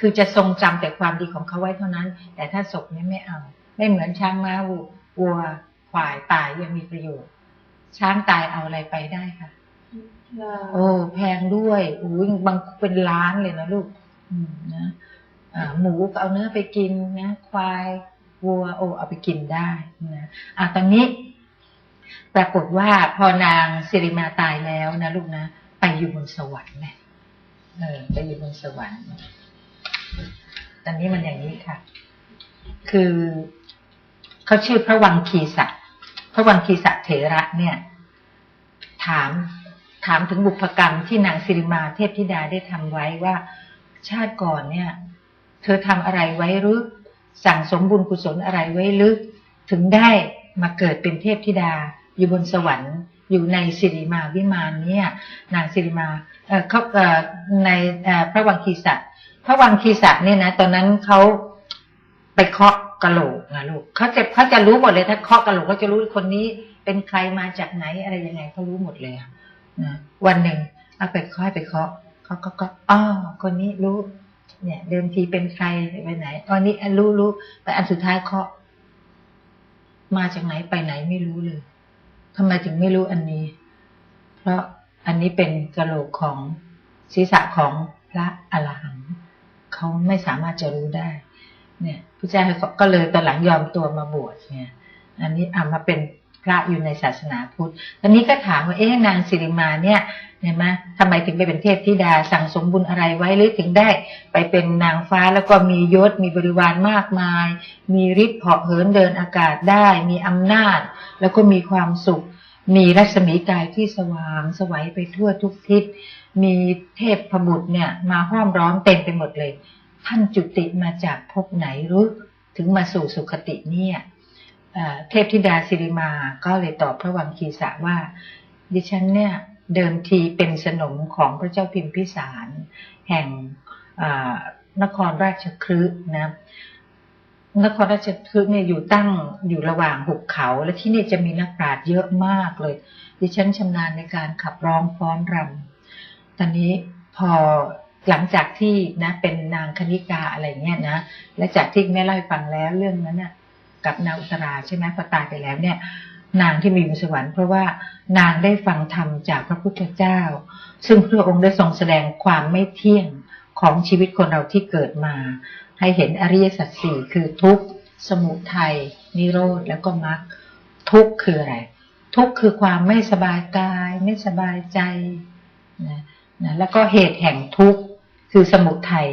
คือจะทรงจำแต่ความดีของเขาไว้เท่านั้น แต่ถ้าศพเนี่ยไม่เอา ไม่เหมือนช้างม้าวัวควายตายยังมีประโยชน์ ช้างตายเอาอะไรไปได้ค่ะโอ้แพงด้วยอุ้ยบางเป็นล้านเลยนะลูกอืมนะอ่าหมูก็เอาเนื้อไปกินนะควายวัวโอ้เอาไปกินได้นะอะตอนนี้ ปรากฏว่าพอนางสิริมาตายแล้วนะลูกนะ ไปอยู่บนสวรรค์เลยเออไปอยู่บนสวรรค์ ตอนนี้มันอย่างนี้ค่ะ คือเขาชื่อพระวังคีสะพระวังคีสะเถระเนี่ย ถามถามถึงบุพกรรมที่นางสิริมาเทพธิดาได้ทำไว้ว่า ชาติก่อนเนี่ย เธอทำอะไรไว้หรือสั่งสมบุญกุศลอะไรไว้หรือถึงได้มาเกิดเป็นเทพธิดา อยู่บนสวรรค์ อยู่ในสิริมาวิมานเนี่ย นางสิริมาเขาในพระวังคีสัต พระวังคีสัตเนี่ยนะตอนนั้นเขาไปเคาะกะโหลกนะลูกเขาจะเขาจะรู้หมดเลยถ้าเคาะกะโหลกเขาจะรู้คนนี้ เป็นใครมาจากไหนอะไรยังไงเขารู้หมดเลยนะวันหนึ่งเอาไปค่อยไปเคาะเขาก็ก็อ๋อคนนี้รู้ เนี่ย เดิมทีเป็นใครไปไหนอ๋อนี่อันรู้รู้แต่อันสุดท้ายเคาะ มาจากไหนไปไหนไม่รู้เลยทำไมถึงไม่รู้อันนี้ เพราะอันนี้เป็นกระโหลกของศีรษะของพระอรหันต์ เขาไม่สามารถจะรู้ได้ เนี่ยพระเจ้าก็เลยตอนหลังยอมตัวมาบวชเนี่ย อันนี้เอามาเป็นพระอยู่ในศาสนาพุทธตอนนี้ก็ถามว่าเอ๊ะนางสิริมาเนี่ยเห็นไหมทำไมถึงไปเป็นเทพธิดาสั่งสมบุญอะไรไว้หรือถึงได้ไปเป็นนางฟ้าแล้วก็มียศมีบริวารมากมาย มีฤทธิ์เหาะเหินเดินอากาศได้ มีอำนาจ แล้วก็มีความสุข มีรัศมีกายที่สว่างสวัยไปทั่วทุกทิศ มีเทพพบุตรเนี่ยมาห้อมร้อมเต็มไปหมดเลย ท่านจุติมาจากภพไหนรือถึงมาสู่สุคติเนี่ยเอ่อเทพธิดาสิริมาก็เลยตอบพระวังคีสะว่า ดิฉันเนี่ยเดิมทีเป็นสนมของพระเจ้าพิมพิสาร แห่งนครราชคฤห์นะนครราชคฤห์เนี่ยอยู่ตั้งอยู่ระหว่างหุบเขา และที่นี่จะมีนักปราชญ์เยอะมากเลย ดิฉันชำนาญในการขับร้องฟ้อนรำ ตอนนี้พอหลังจากที่นะเป็นนางคณิกาอะไรเงี้ยนะและจากที่แม่เล่าให้ฟังแล้วเรื่องนั้นน่ะกับนางอุตราใช่ไหมพอตายไปแล้วเนี่ย นางที่มีบนสวรรค์เพราะว่านางได้ฟังธรรมจากพระพุทธเจ้า ซึ่งพระองค์ได้ทรงแสดงความไม่เที่ยงของชีวิตคนเราที่เกิดมา ให้เห็นอริยสัจสี่คือทุกข์สมุทัยนิโรธแล้วก็มรรคทุกข์คืออะไร ทุกข์คือความไม่สบายกาย ไม่สบายใจนะ นะแล้วก็เหตุแห่งทุกข์คือสมุทัย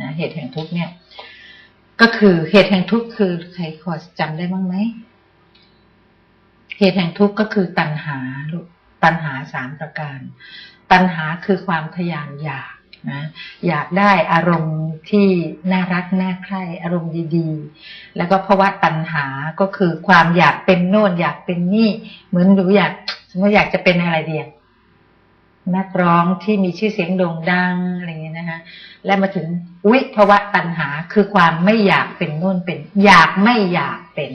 นะเหตุแห่งทุกข์เนี่ย ก็คือเหตุแห่งทุกข์คือใครพอจำได้บ้างไหมเหตุแห่งทุกข์ก็คือตัณหาลูกตัณหาสามประการ ตัณหาคือความทยานอยากนะอยากได้อารมณ์ที่น่ารักน่าใคร่อารมณ์ดีๆ แล้วก็ภาวะตัณหาก็คือความอยากเป็นโน่นอยากเป็นนี่ เหมือนหนูอยากสมมติอยากจะเป็นอะไรเดียว นักร้องที่มีชื่อเสียงโด่งดังอะไรอย่างเงี้ยนะคะและมาถึงวิภาวะตัณหาคือความไม่อยากเป็นโน่นเป็น อยากไม่อยากเป็น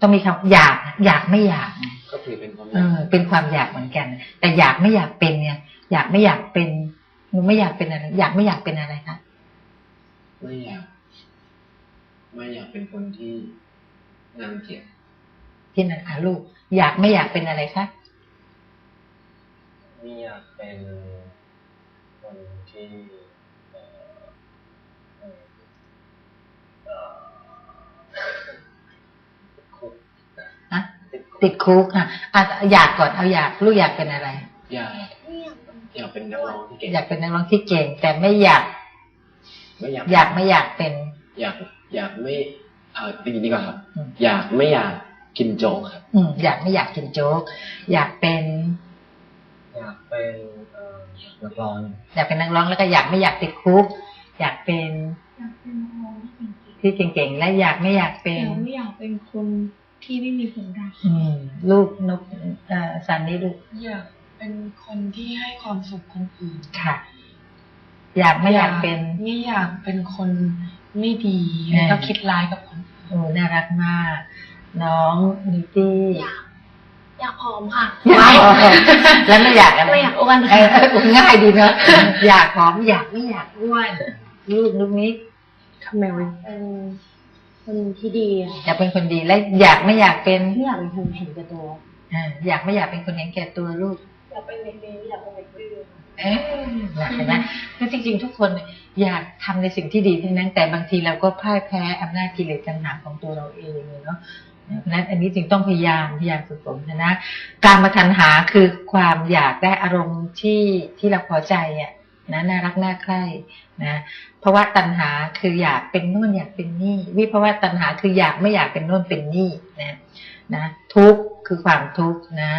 ต้องมีคำอยาก อยากไม่อยากไงก็ถือเป็นความเออเป็นความอยากเหมือนกัน แต่อยากไม่อยากเป็นเนี่ย อยากไม่อยากเป็นหนูไม่อยากเป็นอะไร อยากไม่อยากเป็นอะไรคะไม่อยากไม่อยากเป็นคนที่นางเกียรติที่นั่นอะลูก อยากไม่อยากเป็นอะไรคะ ไม่อยากเป็นคนที่เอ่อเอ่อเอ่อคุกฮะติดคุกอะอะอยากก่อนเอาอยากลูกอยากเป็นอะไร อยากอยากเป็นนักร้องที่เก่งอยากเป็นนักร้องที่เก่ง แต่ไม่อยากไม่อยากอยากไม่อยากเป็นอยากอยากไม่เอาเป็นอย่างนี้ดีกว่าครับ อืมอยากไม่อยากกินโจ๊กครับ อืมอยากไม่อยากกินโจ๊กอยากเป็น อยากเป็นเอ่อนักร้องอยากเป็นนักร้องแล้วก็อยากไม่อยากติดคุก อยากเป็นอยากเป็นนักร้องที่เก่งที่เก่งๆ และอยากไม่อยากๆเป็แต่นไม่อยากเป็นคนที่ไม่มีผลดังอืมลูกนกเอ่อสันนี่ลูกอยากเป็นคนที่ให้ความสุขคนอื่นค่ะ อยากไม่อยากเป็นไม่อยากเป็นคนไม่ดีเออแล้วก็คิดร้ายกับคนอื่นโอ้น่ารักมาก น้องนิตี้อยาก อยากผอมค่ะอยากผอมแล้วไม่อยากอะไรไม่อยากอ้วนเออเออง่ายดีเนอะอยากผอมอยากไม่อยากอ้วนลูกนุกนิกทำไมวะเป็นคนที่ดีอะอยากเป็นคนดีและอยากไม่อยากเป็นไม่อยากเป็นคนเห็นแก่ตัว อ่าอยากไม่อยากเป็นคนเห็นแก่ตัวลูก อยากเป็นเด็กดีอยากเป็นเด็กดื้อ เอ๊ะหนักนะคือจริงๆ ทุกคนอยากทำในสิ่งที่ดีทั้งนั้น แต่บางทีเราก็พ่ายแพ้อำนาจกิเลสตัณหาของตัวเราเองเนาะเพราะนั้นอันนี้จึงต้องพยายามพยายามฝึกฝนนะการมาทันหาคือความอยากได้อารมณ์ที่ที่เราพอใจอะนะน่ารักน่าใคร่นะเพราะว่าตัณหาคืออยากเป็นโน่นอยากเป็นนี่ วิภาวะตัณหาคืออยากไม่อยากเป็นโน่นเป็นนี่นะนะทุกข์คือความทุกข์นะ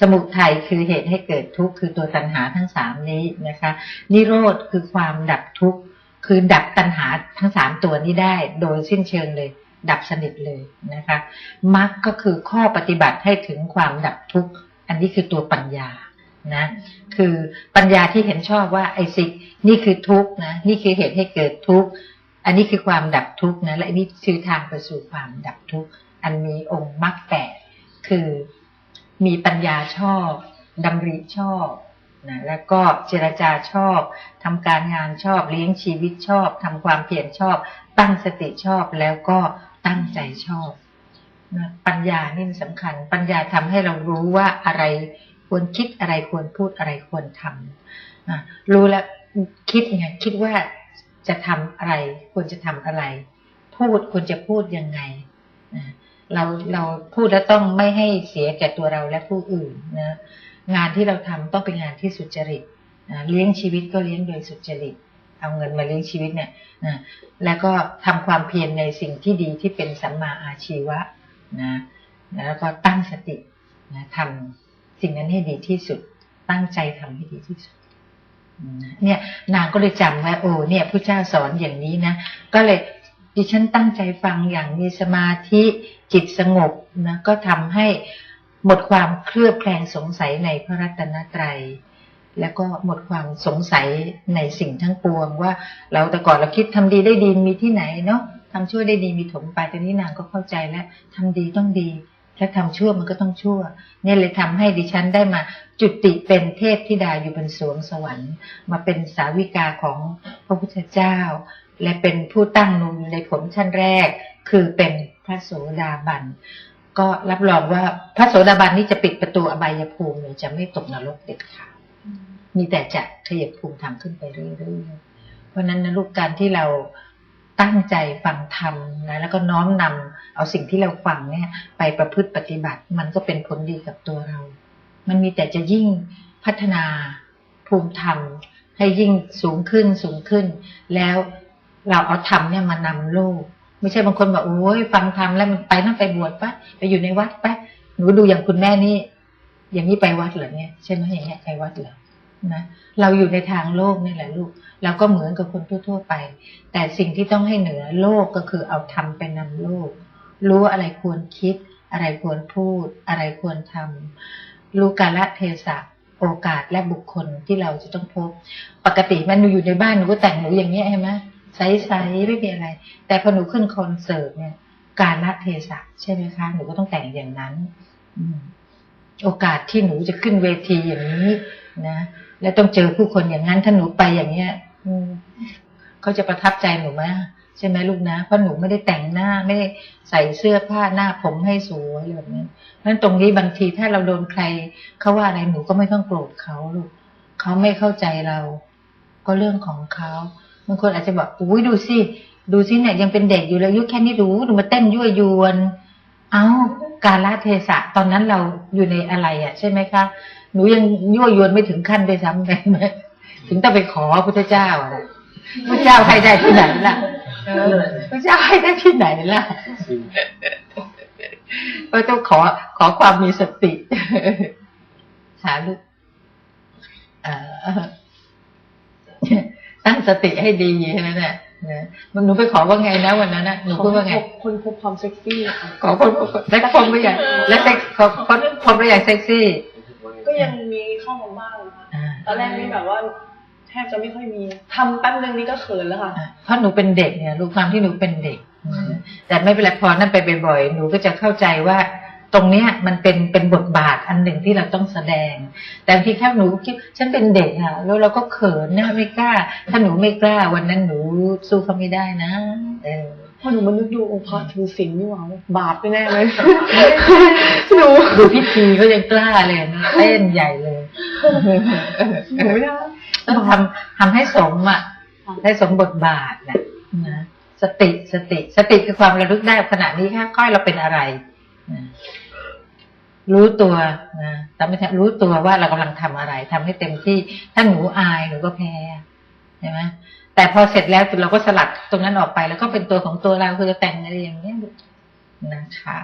สมุทัยคือเหตุให้เกิดทุกข์คือตัวตัณหาทั้งสามนี้นะคะ นิโรธคือความดับทุกข์คือดับตัณหาทั้งสามตัวนี้ได้ โดยสิ้นเชิงเลย ดับสนิทเลยนะคะมรรคก็คือข้อปฏิบัติให้ถึงความดับทุกข์อันนี้คือตัวปัญญานะคือปัญญาที่เห็นชอบว่าไอ้สิ่งนี่คือทุกข์นะนี่คือเหตุให้เกิดทุกข์อันนี้คือความดับทุกข์นะและอันนี้คือทางไปสู่ความดับทุกข์อันมีองค์มรรคแปดคือ มีปัญญาชอบดำริชอบนะแล้วก็เจรจาชอบทำการงานชอบเลี้ยงชีวิตชอบทำความเพียรชอบ ตั้งสติชอบแล้วก็ตั้งใจชอบนะปัญญานี่มันสำคัญ ปัญญาทำให้เรารู้ว่าอะไรควรคิดอะไรควรพูดอะไรควรทำนะรู้แล้วคิดไงคิดว่าจะทำอะไร ควรจะทำอะไร พูดควรจะพูดยังไงนะ เราเราพูดแล้วต้องไม่ให้เสียแก่ตัวเราและผู้อื่นนะงานที่เราทำต้องเป็นงานที่สุจริตนะเลี้ยงชีวิตก็เลี้ยงโดยสุจริต เอาเงินมาเลี้ยงชีวิตเนี่ยนะแล้วก็ทำความเพียรในสิ่งที่ดีที่เป็นสัมมาอาชีวะนะแล้วก็ตั้งสตินะทำสิ่งนั้นให้ดีที่สุด ตั้งใจทำให้ดีที่สุดเนี่ยนางก็เลยจำว่าโอ้เนี่ยพระเจ้าสอนอย่างนี้นะ ก็เลย ดิฉันตั้งใจฟังอย่างมีสมาธิจิตสงบนะก็ทำให้หมดความเคลือบแคลงสงสัยในพระรัตนตรัย แล้วก็หมดความสงสัยในสิ่งทั้งปวง ว่าเราแต่ก่อนเราคิดทำดีได้ดีมีที่ไหนเนาะทำชั่วได้ดีมีถมไปแต่นี้นางก็เข้าใจแล้วทำดีต้องดีถ้าทำชั่วมันก็ต้องชั่ว เนี่ยเลยทำให้ดิฉันได้มาจุติเป็นเทพธิดาอยู่บนสวงสวรรค์ มาเป็นสาวิกาของพระพุทธเจ้า และเป็นผู้ตั้งนุนในผลชั้นแรก คือเป็นพระโสดาบัน ก็รับรองว่าพระโสดาบันนี่จะปิดประตูอบายภูมิเลยจะไม่ตกนรกเด็ดขาดมีแต่จะขยับภูมิธรรมขึ้นไปเรื่อยๆ เพราะนั้นนะลูกการที่เราตั้งใจฟังธรรมนะแล้วก็น้อมนำเอาสิ่งที่เราฟังเนี่ยไปประพฤติปฏิบัติ มันก็เป็นผลดีกับตัวเรา มันมีแต่จะยิ่งพัฒนาภูมิธรรมให้ยิ่งสูงขึ้นสูงขึ้น แล้ว เราเอาธรรมเนี่ยมานำโลก ไม่ใช่บางคนบอกโอ้ยฟังธรรมแล้วมันไปนั่งไปบวชปะไปอยู่ในวัดปะหนูดูอย่างคุณแม่นี่ อย่างนี้ไปวัดเหรอเนี่ยใช่ไหมอย่างเงี้ยไปวัดเหรอนะเราอยู่ในทางโลกนี่แหละลูกเราก็เหมือนกับคนทั่ว ๆ ไป แต่สิ่งที่ต้องให้เหนือโลกก็คือเอาธรรมไปนำโลก รู้อะไรควรคิด อะไรควรพูด อะไรควรทำรู้กาลเทศะโอกาสและบุคคลที่เราจะต้องพบ ปกติแมันหนูอยู่ในบ้านหนูก็แต่งหนูอย่างเงี้ยใช่ไหม ใสๆไม่มีอะไร แต่พอหนูขึ้นคอนเสิร์ตเนี่ย การละเทศะใช่ไหมคะหนูก็ต้องแต่งอย่างนั้นอโอกาสที่หนูจะขึ้นเวทีอย่างนี้นะและต้องเจอผู้คนอย่างนั้นถ้าหนูไปอย่างเงี้ยอืเขาจะประทับใจหนูไหมใช่ไหมลูกนะเพราะหนูไม่ได้แต่งหน้าไม่ได้ใส่เสื้อผ้าหน้าผมให้สวยอะไรแบบนี้นั้นตรงนี้บางทีถ้าเราโดนใครเขาว่าอะไรหนูก็ไม่ต้องโกรธเขาลูกเขาไม่เข้าใจเรา ก็เรื่องของเขา บางคนอาจจะบอกอุ้ยดูสิดูสิเนี่ยยังเป็นเด็กอยู่เลยอายุแค่นี้รู้ดูมาเต้นยั่วยวน เอาการละเทศะตอนนั้นเราอยู่ในอะไรอะ ใช่ไหมคะหนูยังยั่วยวนไม่ถึงขั้นไปซ้ำไปไหมถึงต้องไปขอพระพุทธเจ้าอะพระเจ้าให้ได้ที่ไหนล่ะพระเจ้าให้ได้ที่ไหนล่ะก็ต้องขอขอความมีสติหาลูกเอ่อ ตั้งสติให้ดีแค่นั้นแหละนะมันหนูไปขอว่าไงนะวันนั้นนะหนูพูดว่าไง คนพบความเซ็กซี่ค่ะขอคนและคนไม่ใหญ่และเซ็กขอคนคนไม่ใหญ่เซ็กซี่ ก็ยังมีเข้ามาบ้างนะคะอ่าตอนแรกนี่แบบว่าแทบจะไม่ค่อยมีทำแป๊บนึงนี่ก็เขินแล้วค่ะเพราะหนูเป็นเด็กเนี่ยรู้ความที่หนูเป็นเด็กแต่ไม่เป็นไรพอนั่นไปบ่อยๆหนูก็จะเข้าใจว่า ตรงเนี้ยมันเป็นเป็นบทบาทอันหนึ่งที่เราต้องแสดง แต่บางทีแค่หนูคิดฉันเป็นเด็กอะแล้วเราก็เขินนะไม่กล้า ถ้าหนูไม่กล้าวันนั้นหนูสู้เขาไม่ได้นะเออพอหนูมานึกดูองค์พระถือศีลนี่หว่าบาปแน่ๆเลยหนูดูพิธีเขายังกล้าเลยนะเต้นใหญ่เลยหนูไม่ได้ต้องทำทำให้สมอะให้สมบทบาทนะนะสติสติ สติคือความระลึกได้ขณะนี้ค่อยๆเราเป็นอะไรนะ รู้ตัวนะแต่ไม่ใช่รู้ตัวว่าเรากำลังทำอะไรทำให้เต็มที่ ถ้าหนูอายหนูก็แพ้ใช่ไหมแต่พอเสร็จแล้วเราก็สลัดตรงนั้นออกไป แล้วก็เป็นตัวของตัวเราคือจะแต่งอะไรอย่างเงี้ยนะคะ